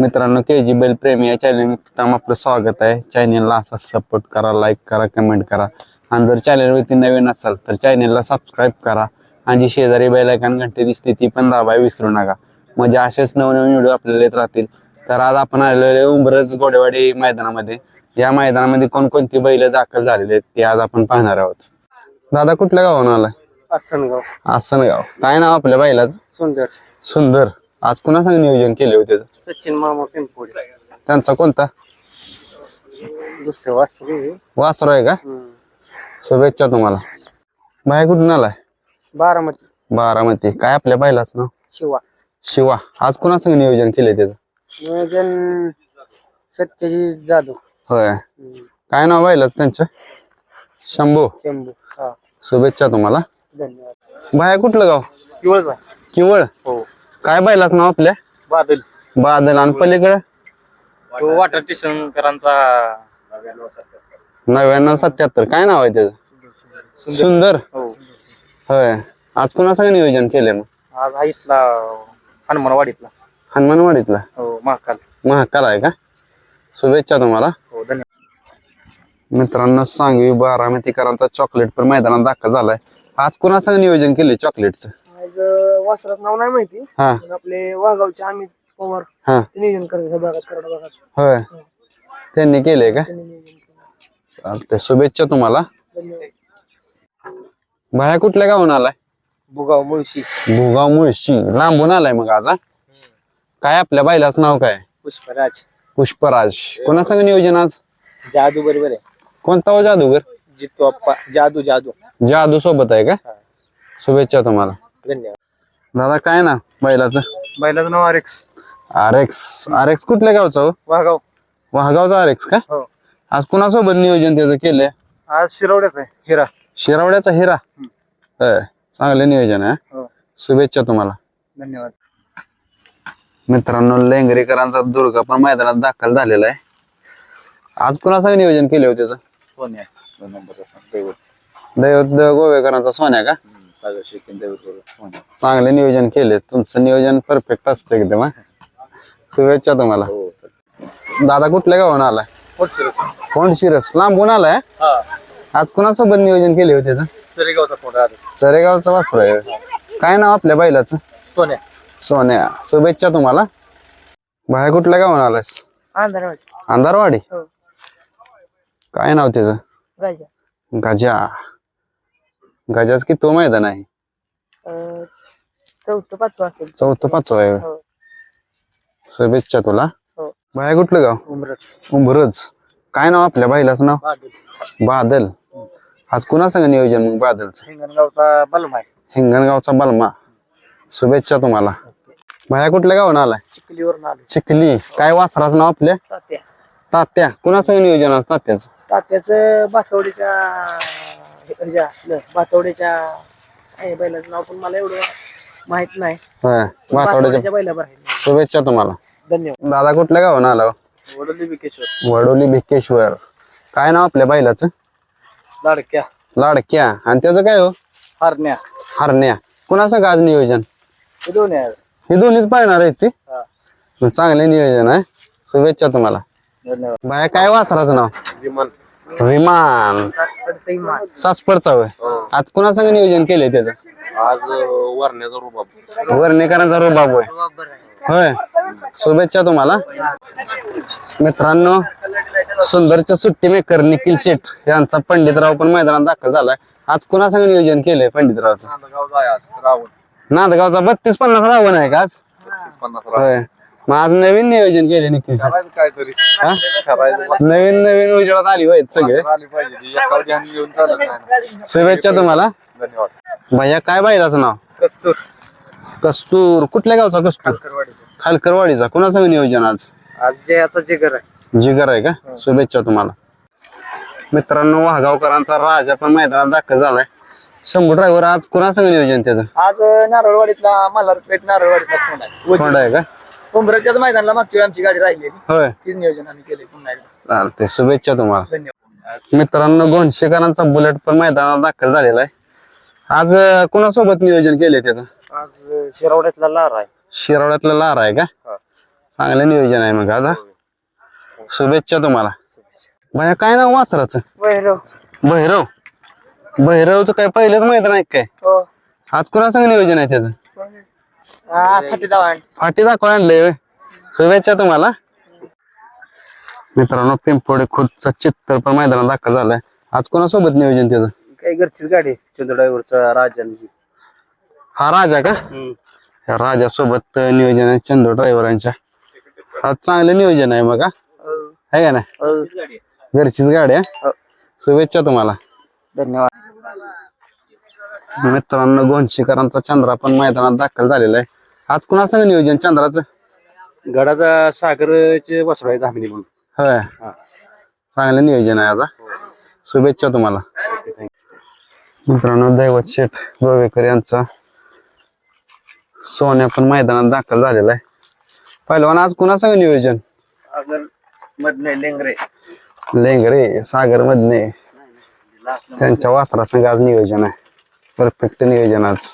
मित्रांनो के जी बैल प्रेमी या चॅनल आपलं स्वागत आहे. चॅनेलला असा सपोर्ट करा लाईक करा कमेंट करा. आणि जर चॅनलवरती नवीन असाल तर चॅनेलला सबस्क्राईब करा. आणि जी शेजारी बैलाकान घंटे दिसते ती पण दाबाय विसरू नका. म्हणजे असेच नवनवीन व्हिडिओ आपल्याला येत राहतील. तर आज आपण आलेले उंबरज गोडेवाडी मैदानामध्ये. या मैदानामध्ये कोणकोणती बैल दाखल झालेले आहेत ते आज आपण पाहणार आहोत. दादा कुठल्या गावाहून आलाय? आसनगाव. आसनगाव. काय नाव आपल्या बैलाचं? सुंदर. सुंदर. आज कुणा संग नियोजन केले होते? सचिन मामा पिंपोडे त्यांचा कोणता? दुसरं वासरू. आहे. वासरो आहे का. शुभेच्छा तुम्हाला. बाहेर कुठून आलाय? बारामती. बारामती. काय आपल्या बैलाच नाव? शिवा. शिवा. आज कुणा संग नियोजन केले त्याचं? नियोजन सत्यजित जाधव. होय. काय नाव बैलाच त्यांचं? शंभू. शंभू हा. शुभेच्छा तुम्हाला. धन्यवाद. बाहेर कुठलं गाव? किवळचा किवळ हो. काय बैलाच नाव आपल्या? बादल. बादल. आणि पलीकडे? तो वाटर टिशनकरांचा नव्याण्णव सत्याहत्तर. काय नाव आहे त्याचं? सुंदर. हो. होय. आज कुणा संग नियोजन केले मग? आज हा इथला हनुमानवाडीतला. हनुमानवाडीतला? हो महाकाल. महाकाल आहे का? शुभेच्छा तुम्हाला. हो धन्यवाद. मित्रांनो सांगवी बारामतीकरांचा चॉकलेट पण मैदानात दाखल झालाय. आज कुणा संग नियोजन केले चॉकलेटचं वासरात नाव नाही माहिती. हा. पण आपले वाघावचे अमित पवार हा. ते नियोजन करतात ह्या भागात कराड भागात होय. त्यांनी केले का? त्यांनी नियोजन केलं. चालतंय. शुभेच्छा तुम्हाला. धन्यवाद. बाहेर कुठल्या गावून आलाय? बुगाव मुळशी. भुगाव मुळशी. लांबून आलाय मग आज हा? काय आपल्या बायलाच नाव काय? पुष्पराज. पुष्पराज. कोणा संग नियोजन आज? जादू बरोबर आहे. कोणता हो जादूगर? जितू अप्पा. जादू जादू. जादू सोबत आहे का. शुभेच्छा तुम्हाला. धन्यवाद. दादा काय ना बैलाचं? बैलाचं नाव R X. R X R X कुठल्या गावचा हो? वाघाव. वाघावचा आर एक्स का? हो. आज कुणासोबत नियोजन त्याचं केलंय? आज शिरवड्याच आहे हिरा. शिरावड्याचा हिरा? होय चांगलं नियोजन आहे हो? शुभेच्छा तुम्हाला. धन्यवाद. मित्रांनो लेंगरेकरांचा दुर्गा पण मैदानात दाखल झालेला आहे. आज कुणाचं नियोजन केले होते त्याचं? सोन्या नंबर दैवत. दैवत गोवेकरांचा सोन्या का? सागर चांगले नियोजन केले. तुमचं नियोजन परफेक्ट असतं एकदम हा. शुभेच्छा तुम्हाला. हो दादा कुठल्या गावानं आलाय? कोण शिरस? लांबून आलाय? आज कुणासोबत नियोजन केले होते त्याचं तरेगावचा फोन वासरू आहे काय नाव आपल्या बैलाचं? सोन्या. सोन्या. शुभेच्छा तुम्हाला. बाहेर कुठल्या गावानं आलायस? अंधारवाडी अंधारवाडी हो. काय नाव त्याचं? गजा. गजाच की तो मैदान आहे. चौथं पाचवं असेल. चौथं पाचवं आहे हो. शुभेच्छा तुला. हो. बाहेर कुठलं गाव? उंबरज काय नाव आपल्या बाईलाच नाव? बादल. बादल. आज कुणा संग नियोजन मग बादलचं? हिंगणगावचा बलम आहे. हिंगणगावचा बलमा. शुभेच्छा तुम्हाला. बाहेर कुठल्या गावून आलाय? चिखलीवरून आलो चिखली. काय वासराचं नाव आपल्या? तात्या. तात्या. कुणा संग नियोजन आज तात्याचं? तात्याचं बातवडीच्या ह्याच्या आपलं बातवडीच्या आहे बैलाचं नाव पण मला एवढं माहीत नाही. होय आहे. शुभेच्छा तुम्हाला. धन्यवाद. दादा कुठल्या गावून आला हो? वडोली विकेश्वर वडोली भिकेश्वर काय नाव आपल्या बैलाचं? लाडक्या. लाडक्या. आणि त्याचं काय हो? हरण्या. हरण्या. कुणाचं आज नियोजन? हे दोन्ही हे दोन्हीच पाहणार आहेत ती? हा. चांगले नियोजन आहे. शुभेच्छा तुम्हाला. धन्यवाद. बाया काय वासराचं नाव? विमान. विमान सासपडचा होय. आज कुणासंग नियोजन केलंय त्याचं? आज वरण्याचा रुबाब. वर्णेकरांचा रुबाब होय. होय. शुभेच्छा तुम्हाला. मित्रांनो सुंदरच्या सुट्टी मेकर निखिल शेठ यांचा पंडितराव पण मैदानात दाखल झालाय. आज कुणासंग नियोजन केलंय पंडितरावचं? नांदगावचा बत्तीस पन्नास रावण आहे का आज? पन्नास होय. मग आज नवीन नियोजन केले निखिल शेठ. काहीतरी. हा? करायचं नवीन नवीन उजेडात आली सगळे. पाहिजे. ती एकावर ध्यान घेऊन चालत नाही शुभेच्छा तुम्हाला. धन्यवाद. भैया काय बाईलाचं नाव? कस्तूर. कस्तूर. कुठल्या गावचा कस्तूर? करवाडीचं खालकरवाडीचा. कुणाचं नियोजन आज? आज जयाचा जिगर आहे. जिगर आहे का? शुभेच्छा तुम्हाला. मित्रांनो वाघावकरांचा राजा पण मैदानात दाखल झालाय. शंभू ड्रायव्हर आज कुणासंग नियोजन त्याचं? आज नारळवाडीतला मल्हारपेठ नारळवाडीतला फोन आहे. कोंड आहे का? उमरच्याच मैदानाला मागची आमची गाडी राहिलेली. होय. तीच नियोजन आम्ही केले पुन्हा एकदा. चालते शुभेच्छा तुम्हाला. धन्यवाद. मित्रांनो गोंडशेकरांचा बुलेट पण मैदानात दाखल झालेला आहे. आज अं, कुणासोबत नियोजन केले त्याचं? आज शिरवड्यातला लार आहे. शिरावड्यातला लार आहे का? चांगलं नियोजन आहे मग आज हा? शुभेच्छा तुम्हाला. भया काय नाव वासराचं? वैरव भैरव. भैरवचं काय पहिलंच मैदान आहे काय? हो. आज कोणा सांग नियोजन आहे त्याचं? हा फाटी दाखवा आणलंय होय. शुभेच्छा तुम्हाला. मित्रांनो पिंपोडे खुदचा चित्तर पण मैदानात दाखल झालाय. आज कोणासोबत नियोजन त्याचं? काही घरचीच गाडी चंद्र ड्रायव्हरचा राजन. हा राजा का? या राजासोबत नियोजन आहे चंदू ड्रायव्हरांच्या. आज चांगलं नियोजन आहे मग हा? आहे का ना घरचीच गाडी आहे. शुभेच्छा तुम्हाला. धन्यवाद. मित्रांनो गोंशीकरांचा चंद्रा पण मैदानात दाखल झालेला आहे. आज कुणा सांग नियोजन चंद्राचं? गडाचा सागरचे वसरू आहे धामिनी म्हणून. होय. चांगलं नियोजन आहे आज हा? शुभेच्छा तुम्हाला. मित्रांनो दैवत शेठ गोवेकर यांचा सोन्या पण मैदानात दाखल झालेला आहे. पहिलवान आज कुणा सांग नियोजन? लेंगरे. लेंगरे सागर मधने. त्यांच्या वासरा संघ आज नियोजन आहे. परफेक्ट नियोजन आज